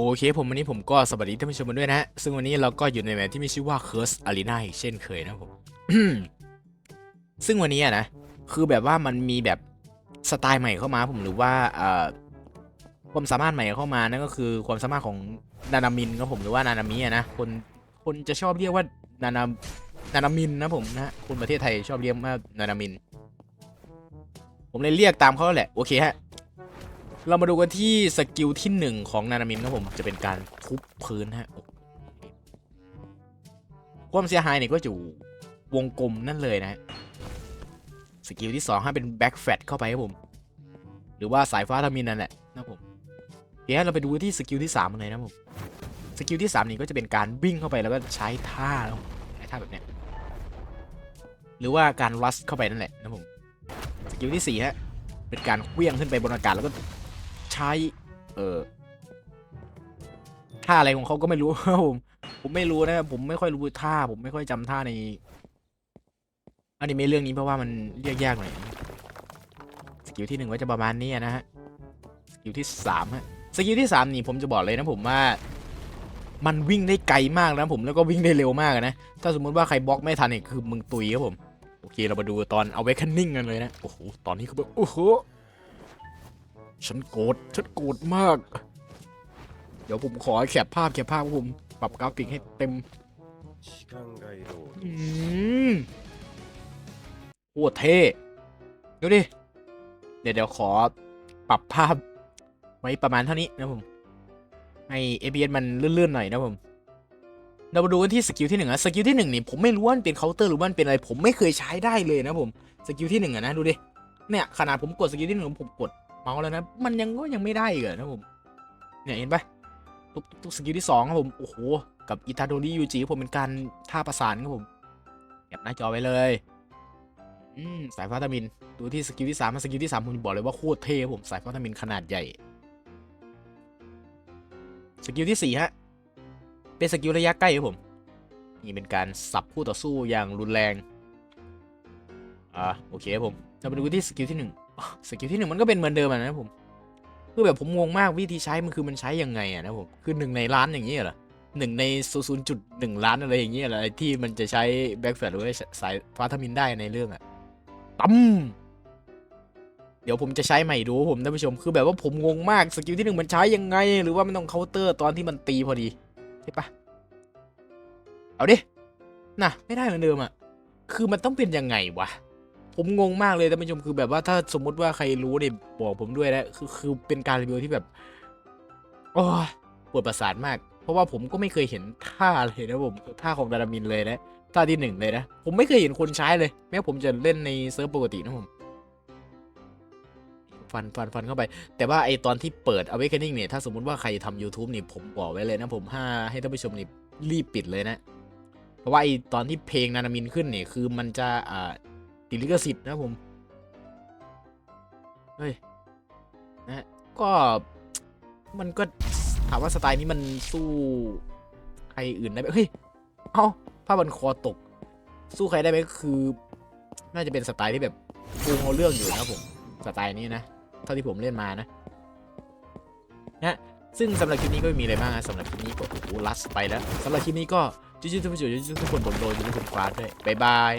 โอเคผมวันนี้ผมก็สวัสดีท่านผู้ชมกันด้วยนะฮะ ซึ่งวันนี้เราก็อยู่ในแมปที่มีชื่อว่า Curse Arena อีกเช่นเคยนะผม ซึ่งวันนี้นะ คือแบบว่ามันมีแบบสไตล์ใหม่เข้ามาผมหรือว่าความสามารถใหม่เข้ามานั่นก็คือความสามารถของนานามินครับผมหรือว่านานามินะคนคนจะชอบเรียกว่านานานานามินนะผมนะฮะคนประเทศไทยชอบเรียกว่านานามิน ผมเลยเรียกตามเขาแหละโอเคฮะ เรามาดูกันที่สกิลที่หนึ่งของนานามินครับผมจะเป็นการทุบพื้นฮะความเสียหายเนี่ยก็อยู่วงกลมนั่นเลยนะฮะสกิลที่สองให้เป็นแบ็กแฟตเข้าไปครับผม หรือว่าสายฟ้าทามินนั่นแหละนะผมเดี๋ยวเราไปดูที่สกิลที่สามเลยนะผมสกิลที่สามนี่ก็จะเป็นการวิ่งเข้าไปแล้วก็ใช้ท่าใช้ท่าแบบเนี้ยหรือว่าการรัสเข้าไปนั่นแหละนะผมสกิลที่สี่ฮะเป็นการเคลื่องขึ้นไปบนอากาศแล้วก็ ช้ เออท่าอะไรของเขาก็ไม่รู้ครับผม ผมไม่รู้นะผมไม่ค่อยรู้ท่า ผมไม่ค่อยจำท่าในอันิเมะเรื่องนี้เพราะว่ามันเรียกยากหน่อยสกิลที่หนึ่งก็จะประมาณนี้นะฮะสกิลที่สามฮะสกิลที่สามนี่ผมจะบอกเลยนะผมว่า มันวิ่งได้ไกลมากนะผมแล้วก็วิ่งได้เร็วมากนะ ถ้าสมมุติว่าใครบล็อกไม่ทันเนี่ยคือมึงตุยครับผม โอเคเรามาดูตอน awakening กันเลยนะ โอ้โห ตอนนี้คือแบบโอ้โห ฉันโกรธฉันโกรธมาก เดี๋ยวผมขอแคปภาพแคปภาพผมปรับกราฟิกให้เต็มอืมโอ้เท่ดูดิ เดี๋ยวเดี๋ยวขอปรับภาพ ไว้ประมาณเท่านี้นะผม ให้เอเบียนมันลื่นๆหน่อยนะผมเรามาดูกันที่สกิลที่หนึ่งนะสกิลที่หนึ่งนี่ผมไม่รู้ว่าเป็นเคาน์เตอร์หรือว่าเป็นอะไร ผมไม่เคยใช้ได้เลยนะผม สกิลที่หนึ่งอะนะดูดิ เนี่ยขนาดผมกดสกิลที่หนึ่งผมกด มาส์แล้วนะ มันยังก็ยังไม่ได้อีกอนะผม เนี่ยเห็นปะทุกทุกสกิลที่สองครับผม โอ้โห กับอิตาโดริยูจิผมเป็นการท่าประสานครับผมแอบหน้าจอไว้เลยอืมสายฟ้าทามิน ดูที่สกิลที่สามสกิลที่สามผมจะบอกเลยว่าโคตรเท่ผมสายฟ้าทามินขนาดใหญ่ สกิลที่สี่ฮะ เป็นสกิลระยะใกล้ครับผม นี่เป็นการสับคู่ต่อสู้อย่างรุนแรง อ่าโอเคครับผมเรามาดูที่สกิลที่หนึ่ง สกิลที่หนึ่งมันก็เป็นเหมือนเดิมอะนะผมคือแบบผมงงมากวิธีใช้มันคือมันใช้ยังไงอะนะผมคือหนึ่งในล้านอย่างนี้เหรอหนึ่งในศูนย์จุดหนึ่งล้านอะไรอย่างเงี้ยเหรอไอ้ที่มันจะใช้แบ็กแฟลหรือว่าสายฟาทามินได้ในเรื่องอะตั้มเดี๋ยวผมจะใช้ใหม่ดูผมท่านผู้ชมคือแบบว่าผมงงมากสกิลที่หนึ่งมันใช้ยังไง หรือว่ามันต้องเคาน์เตอร์ตอนที่มันตีพอดีใช่ปะเอาดิน่ะไม่ได้เหมือนเดิมอะคือมันต้องเป็นยังไงวะ ผมงงมากเลยท่านผู้ชมคือแบบว่าถ้าสมมุติว่าใครรู้เนี่ยบอกผมด้วยนะคือคือเป็นการรีวิวที่แบบโอ้ปวดประสาทมาก เพราะว่าผมก็ไม่เคยเห็นท่าเลยนะผมท่าของดารามินเลยนะท่าที่หนึ่งเลยนะผมไม่เคยเห็นคนใช้เลย แม้ผมจะเล่นในเซิร์ฟปกตินะผมฟันฟันฟันเข้าไป แต่ว่าไอตอนที่เปิด Awakening เนี่ย ถ้าสมมุติว่าใครทำ YouTube นี่ผมบอกไว้เลยนะ ผมห้าให้ท่านผู้ชมนี่รีบปิดเลยนะ เพราะว่าไอตอนที่เพลงนานามินขึ้นเนี่ย คือมันจะอ่า ติดลิขสิทธิ์นะผม เฮ้ย นะ ก็มันก็ถามว่าสไตล์นี้มันสู้ใครอื่นได้ไหมเฮ้ย เอาผ้าบันคอตก สู้ใครได้ไหมคือ น่าจะเป็นสไตล์ที่แบบโกงเอาเรื่องอยู่นะผม สไตล์นี้นะ เท่าที่ผมเล่นมานะ นะซึ่งสำหรับคลิปนี้ก็ไม่มีอะไรมากนะสำหรับคลิปนี้ก็โอ้โหลัสไปแล้วสำหรับคลิปนี้ก็จุ๊จุ๊ทุกคนจุ๊จุ๊ทุกคนบนโดนจุ๊จุ๊ทุกคนคว้าด้วยบ๊ายบาย